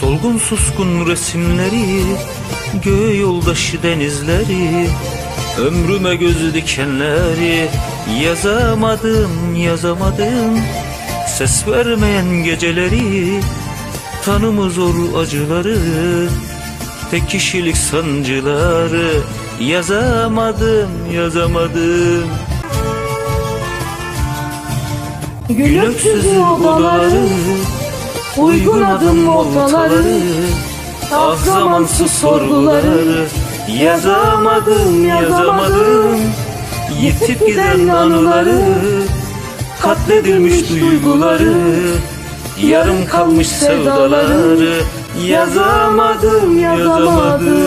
Solgun suskun resimleri Göğe yoldaşı denizleri Ömrüme göz dikenleri Yazamadım yazamadım Ses vermeyen geceleri Tanımı zor acıları Tek kişilik sancıları Yazamadım yazamadım. Gül öksüzü odaları Uygun adım oltaları Ah zamansız sorguları Yazamadım yazamadım. Yitip giden anıları Katledilmiş duyguları. Yarım kalmış sevdaları Yazamadım yazamadım